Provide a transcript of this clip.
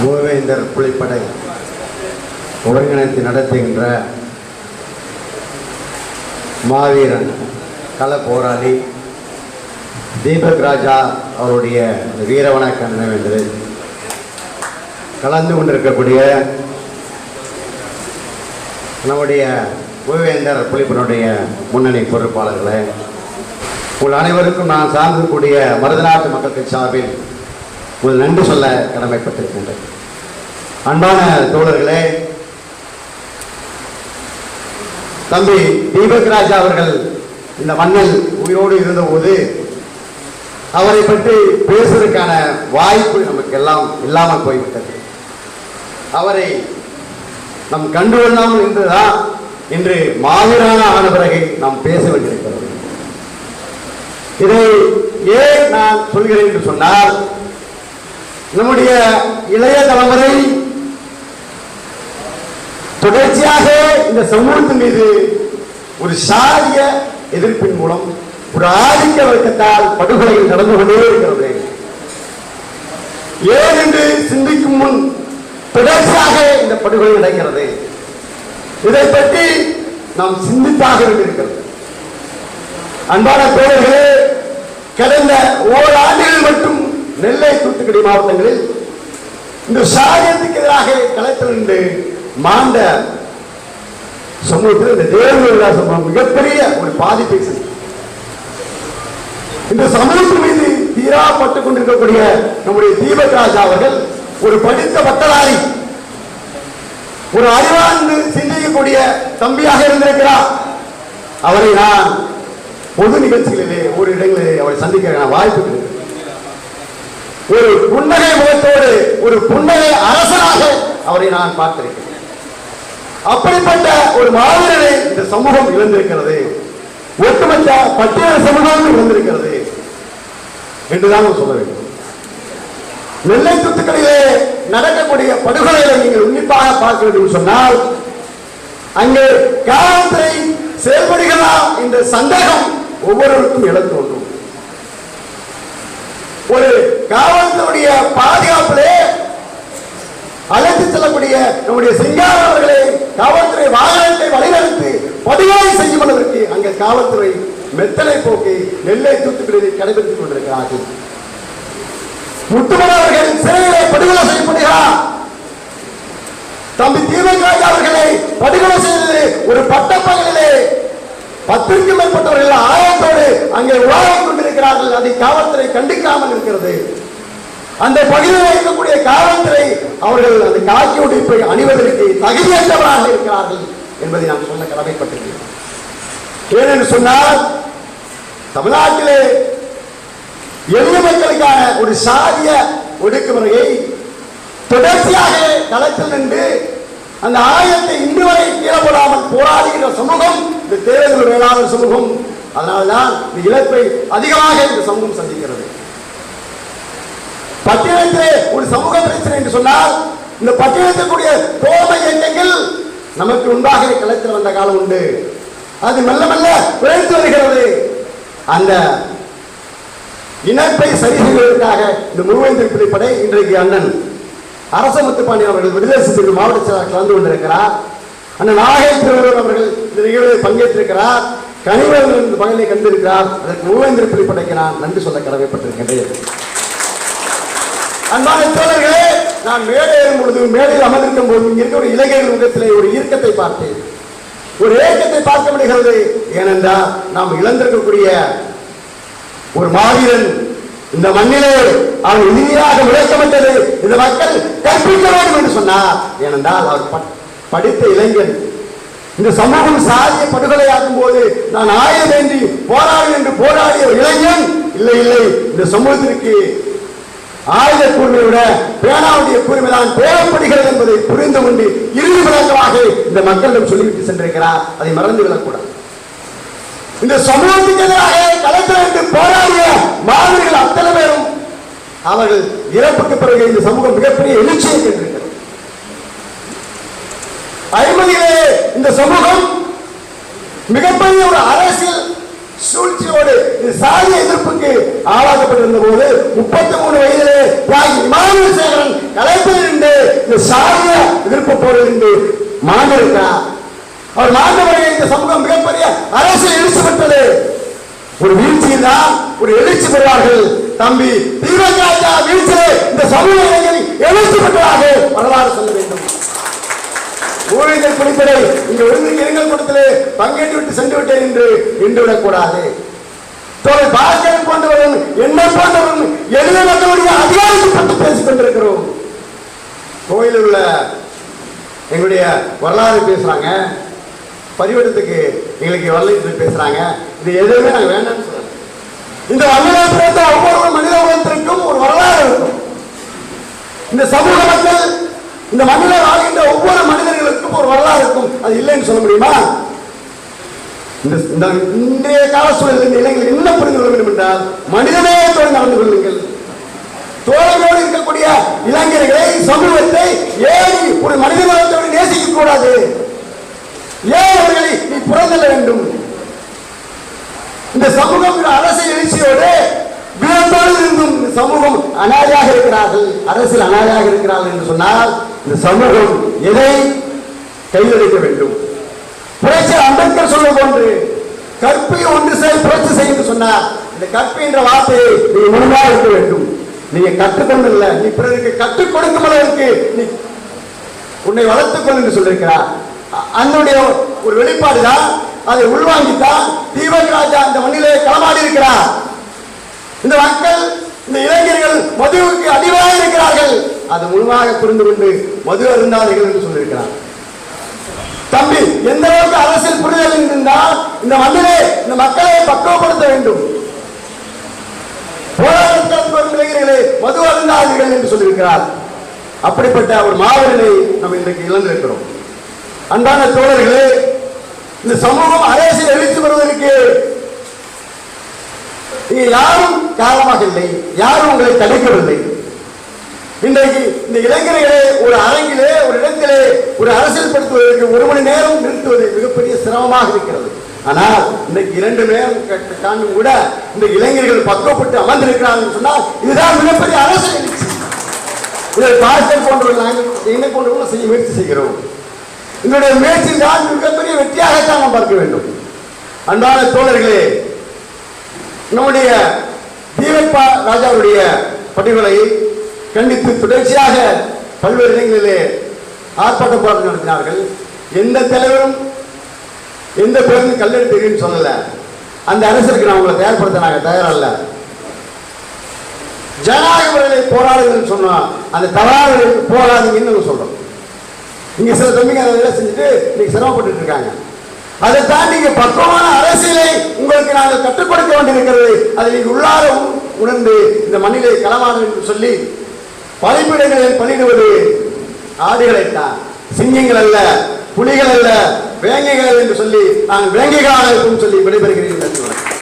மூவேந்தர் புலிப்படை ஒருங்கிணைத்து நடத்துகின்ற மாவீரன் கள போராளி தீபக் ராஜா அவருடைய வீர வணக்கம் நினைவேந்தது கலந்து கொண்டிருக்கக்கூடிய நம்முடைய மூவேந்தர் புலிப்பனுடைய முன்னணி பொறுப்பாளர்களை உங்கள் அனைவருக்கும் நான் சார்ந்திருக்கக்கூடிய மருதநாட்டு மக்களுக்கு சார்பில் ஒரு நன்றி சொல்ல கடமைப்பட்டிருக்கின்றேன் அன்பான தோழர்களே தம்பி தீபக் ராஜா அவர்கள் இந்த மண்ணில் உயிரோடு இருந்தபோது அவரை பற்றி பேசுவதற்கான வாய்ப்பு நமக்கு எல்லாம் இல்லாமல் போய்விட்டது. அவரை நம் கண்டுகொள்ளாமல் இருந்ததுதான் இன்று மாவீரான ஆன பிறகு நாம் பேச வேண்டியிருக்கிறது. இதை ஏன் நான் சொல்கிறேன் என்று சொன்னால் நம்முடைய இளைய தலைமுறை தொடர்ச்சியாக இந்த சமூகத்தின் மீது ஒரு சாரிய எதிர்ப்பின் மூலம் ஒரு ஆதிக்க வர்க்கத்தால் படுகொலை நடந்து கொண்டே இருக்கிறது. ஏன் என்று சிந்திக்கும் முன் தொடர்ச்சியாக இந்த படுகொலை நடக்கிறது. இதை பற்றி நாம் சிந்தித்தாக இருக்கிறது அன்பான பேரர்களே கடந்த ஓராண்டுகள் மட்டும் நெல்லை தூத்துக்குடி மாவட்டங்களில் இந்த சாதியத்துக்கு எதிராக களத்தில் நின்று மாண்ட சமூகத்தில் இந்த தேவர்களா சம்பவம் மிகப்பெரிய ஒரு பாதிப்பை செஞ்சு இந்த சமூகத்தின் மீது தீரா பட்டுக் கொண்டிருக்கக்கூடிய நம்முடைய தீபக் ராஜா அவர்கள் ஒரு படித்த பட்டதாரி ஒரு அறிவார்ந்து சிந்திக்கக்கூடிய தம்பியாக இருந்திருக்கிறார். அவரை நான் பொது நிகழ்ச்சிகளிலே ஒரு இடங்களிலே அவரை சந்திக்க நான் வாய்ப்பு கிடைத்தது ஒரு புன்னகை முகத்தோடு ஒரு புன்னகை அரசனாக அவரை நான் பார்த்திருக்கிறேன். அப்படிப்பட்ட ஒரு மாவீரனை இந்த சமூகம் இழந்திருக்கிறது. ஒட்டுமொத்த பட்டியல் சமூகம் இழந்திருக்கிறது. என்றுதான் நான் சொல்ல வேண்டும். நெல்லை சொத்துக்களிலே நடக்கக்கூடிய படுகொலைகளை நீங்கள் உன்னிப்பாக பார்க்க வேண்டும் சொன்னால் அங்கே காவல்துறை செயல்படுகிறதா என்ற சந்தேகம் ஒவ்வொருவருக்கும் எழத் தோன்றும். ஒரு காவல்துறையுடைய பாதுகாப்பிலே அழைத்து செல்லக்கூடிய நம்முடைய சிங்காரவர்களை காவல்துறை வாகனத்தை வழிநடத்தி படுகொலை செய்யும் அளவிற்கு அங்கே காவல்துறை மெத்தலை போக்கி நெல்லை தூத்துக்குடியை கடைபிடித்துக் கொண்டிருக்கிறார்கள். முத்துமன் அவர்கள் சிறையிலே படுகொலை செய்யப்படுகிறார். தம்பி தீபக் ராஜா அவர்களை படுகொலை செய்தது ஒரு பட்டப்பகலிலே பத்திற்கும் மேற்பட்டவர்கள் ஆயத்தோடு அங்கே உலாவிக் கொண்டிருக்கிறார்கள். அதை காவல்துறை கண்டிக்காமல் இருக்கிறது. அந்த பகுதியில் இருக்கக்கூடிய காவல்துறை அவர்கள் அந்த காக்கி உடைப்பை அணிவதற்கு தகுதியற்றவராக இருக்கிறார்கள் என்பதை நான் சொல்ல கடமைப்பட்டிருக்கிறேன் ஏனென்று சொன்னால் தமிழ்நாட்டிலே எளிய மக்களுக்கான ஒரு சாதிய ஒடுக்குமுறையை தொடர்ச்சியாக களத்தில் நின்று அந்த ஆயத்தை இன்று வரை கீழே போராடுகிற சமூகம் இந்த தேர்தல் வேளாளர் சமூகம். அதனால்தான் இந்த இழப்பை அதிகமாக இந்த சமூகம் சந்திக்கிறது. பட்டினத்திலே ஒரு சமூக பிரச்சனை என்று சொன்னால் இந்த பட்டியலத்திற்குரிய தோமை எண்ணங்கள் நமக்கு உண்டாக களத்தில் வந்த காலம் உண்டு. அது மெல்ல மெல்ல குறைத்து வருகிறது. அந்த இணைப்பை சரி செய்வதற்காக இந்த முருகன் திருப்பதிப்படை இன்றைக்கு அண்ணன் அரச முத்துப்பாண்டி அவர்கள் விடுதலை சிறுத்தை மாவட்ட செயலாளர் கலந்து கொண்டிருக்கிறார். அண்ணன் நாகை திருவள்ளுவர் அவர்கள் இந்த நிகழ்வில் பங்கேற்றிருக்கிறார். கனிவர்கள் இந்த பகுதியை கண்டிருக்கிறார். அதற்கு முழுவந்தின் பிடிப்படைக்கு நான் நன்றி சொல்ல கடமைப்பட்டிருக்கின்றேன். அன்பான தோழர்களே நான் மேடை ஏறும் பொழுது மேடையில் அமர்ந்திருக்கும் போது இங்கே இருக்கிற இளைஞர்கள் முகத்திலே ஒரு இயக்கத்தை பார்த்தேன். ஒரு ஏக்கத்தை பார்க்க முடிகிறது ஏனென்றால் நாம் இழந்திருக்கக்கூடிய ஒரு மாவீரன் இந்த மண்ணிலே அவன் இனிமையாக உழைக்கப்பட்டது இந்த மக்கள் கற்பிக்க வேண்டும் என்று சொன்னார். ஏனென்றால் அவர் ப- படித்த இளைஞன். இந்த சமூகம் சாதிய படுகொலையாக்கும் போது நான் ஆய வேண்டி போராடு என்று போராடிய ஒரு இளைஞன். இல்லை இல்லை. இந்த சமூகத்திற்கு ஆயுத கூர்மையை விட பேனாவுடைய கூர்மை தான் தேவைப்படுகிறது என்பதை புரிந்து கொண்டு இறுதி விளக்கமாக இந்த மக்களிடம் சொல்லிவிட்டு சென்றிருக்கிறார். அதை மறந்து விடக்கூடாது. இந்த சமூகத்துக்கு எதிராக களத்தில் என்று போராடிய மாணவர்கள் அவர்கள் இறப்புக்கு பிறகு இந்த சமூகம் மிகப்பெரிய எழுச்சியை கண்டிருக்கிறது ஐம்பதிலே இந்த சமூகம் மிகப்பெரிய ஒரு அரசியல் சூழ்ச்சியோடு சாதி எதிர்ப்புக்கு ஆளாக்கப்பட்டிருந்த போது முப்பத்தி மூணு வயதிலே தியாகி இமானுவேல் சேகரன் கலைப்பதில் இருந்து இந்த சாதிய எதிர்ப்பு போரில் இருந்து மாண்டிருக்கிறார் அவர் மாண்டவரை இந்த சமூகம் மிகப்பெரிய அரசியல் எழுச்சி பெற்றது. ஒரு வீழ்ச்சியில் தான் ஒரு எழுச்சி பெறுவார்கள். தம்பி தீரராஜா வீழ்ச்சி இந்த சமூக இளைஞர்கள் எழுச்சி பெற்றதாக வரலாறு சொல்ல வேண்டும். ஊழியர்கள் குடிப்படை இங்க ஒழுங்கு இரங்கல் கூட்டத்திலே பங்கேற்று விட்டு சென்று விட்டேன் என்று நின்று விடக்கூடாது தோழர் பாஸ்கரன் போன்றவரும் என்ன போன்றவரும் எழுத மக்களுடைய அதிகாரத்தை பற்றி பேசிக் கொண்டிருக்கிறோம். கோயிலில் உள்ள எங்களுடைய வரலாறு பேசுறாங்க. பரிவர்த்தத்துக்கு எங்களுக்கு வரலாற்று பேசுறாங்க. இது எதுவுமே நாங்க வேண்டாம்னு சொல்றேன் இந்த மனித ஒவ்வொரு மனித உலகத்திற்கும் ஒரு வரலாறு இருக்கும் இந்த சமூக மக்கள் இந்த மண்ணில் வாழ்கின்ற ஒவ்வொரு மனிதர்களுக்கும் ஒரு வரலாறு இருக்கும். அது இல்லைன்னு சொல்ல முடியுமா? இந்த இன்றைய கால சூழலில் இந்த இளைஞர்கள் என்ன புரிந்து கொள்ள வேண்டும் என்றால் மனிதநேயத்தோடு நடந்து கொள்ளுங்கள். தோழமையோடு இருக்கக்கூடிய இளைஞர்களை சமூகத்தை ஏன் ஒரு மனிதநேயத்தோடு நேசிக்க கூடாது ஏன் அவர்களை நீ புறந்தள்ள வேண்டும் இந்த சமூகம் இந்த அரசியல் எழுச்சியோடு வீரத்தோடு இருந்தும் இந்த சமூகம் அனாதையாக இருக்கிறார்கள் அரசியல் அனாதையாக இருக்கிறார்கள் என்று சொன்னால் இந்த சமூகம் எதை கையளிக்க வேண்டும்? புரட்சி அம்பேத்கர் சொல்ல போன்று கற்பி ஒன்று செய் புரட்சி செய் என்று சொன்னார். இந்த கற்பை என்ற வார்த்தையை நீ முழுமையாக இருக்க வேண்டும். நீங்க கற்றுக்கொண்டு இல்லை நீ பிறருக்கு கற்றுக் கொடுக்கும் அளவிற்கு நீ உன்னை வளர்த்துக் கொள் என்று சொல்லியிருக்கிறார். அ- அதனுடைய ஒரு வெளிப்பாடு தான் அதை உள்வாங்கித்தான் தீபக் ராஜா இந்த மண்ணிலே களமாடி இருக்கிறார். இந்த மக்கள் இந்த இளைஞர்கள் மதுவுக்கு அடிவாக இருக்கிறார்கள். அது முழுமையாக புரிந்து கொண்டு மது அருந்தாதீர்கள் என்று சொல்லியிருக்கிறார். தம்பி எந்த அளவுக்கு அரசியல் புரிதல் இருந்தால் இந்த மண்ணிலே இந்த மக்களை பக்குவப்படுத்த வேண்டும். போராட்டத்தில் வரும் இளைஞர்களே மது அருந்தாதீர்கள் என்று சொல்லியிருக்கிறார். அப்படிப்பட்ட ஒரு மாவீரனை நம்ம இன்றைக்கு இழந்திருக்கிறோம். அன்பான தோழர்களே இந்த சமூகம் அரசியல் எழுத்து வருவதற்கு இது யாரும் காரணமாக இல்லை யாரும் உங்களை தடுக்கவில்லை. இன்றைக்கு இந்த இளைஞர்களை ஒரு அரங்கிலே ஒரு இடத்திலே ஒரு அரசியல் படுத்துவதற்கு ஒரு மணி நேரம் நிறுத்துவது மிகப்பெரிய சிரமமாக இருக்கிறது. ஆனால் இன்றைக்கு இரண்டு நேரம் க- காண்டும் கூட இந்த இளைஞர்கள் பக்குவப்பட்டு அமர்ந்திருக்கிறார்கள் சொன்னால் இதுதான் மிகப்பெரிய அரசியல் இதை பார்க்கல் போன்றவர்கள் நாங்கள் என்ன போன்றவர்கள் செய்ய முயற்சி செய்கிறோம். எங்களுடைய முயற்சி தான் மிகப்பெரிய வெற்றியாகத்தான் நாம் பார்க்க வேண்டும். அன்பான தோழர்களே நம்முடைய தீபப்பா ராஜாவுடைய படுகொலையை கண்டித்து தொடர்ச்சியாக பல்வேறு இடங்களிலே ஆர்ப்பாட்ட போராட்டம் நடத்தினார்கள். எந்த தலைவரும் எந்த பேரும் கல்லெடுத்துன்னு சொல்லலை. அந்த அரசுக்கு நான் உங்களை தயார்படுத்த நாங்கள் தயாரல்ல ஜனநாயக முறையில் போராடுங்கன்னு சொன்னோம் அந்த தவறான போராடுங்கன்னு நாங்க சொல்றோம். இங்க சில தம்பிங்க அதை வேலை செஞ்சுட்டு இன்னைக்கு சிரமப்பட்டு இருக்காங்க. அதை தாண்டி பக்குவமான அரசியலை உங்களுக்கு நாங்கள் கற்றுக் கொடுக்க வேண்டியிருக்கிறது. அதை நீங்கள் உள்ளார உணர்ந்து இந்த மண்ணிலே களமாடு என்று சொல்லி பலிப்பிடங்களில் பணிடுவது ஆடுகளைத்தான். சிங்கங்கள் அல்ல புலிகள் அல்ல வேங்கைகள் என்று சொல்லி நாங்கள் வேங்கைகளாக இருக்கும் சொல்லி விடைபெறுகிறேன்.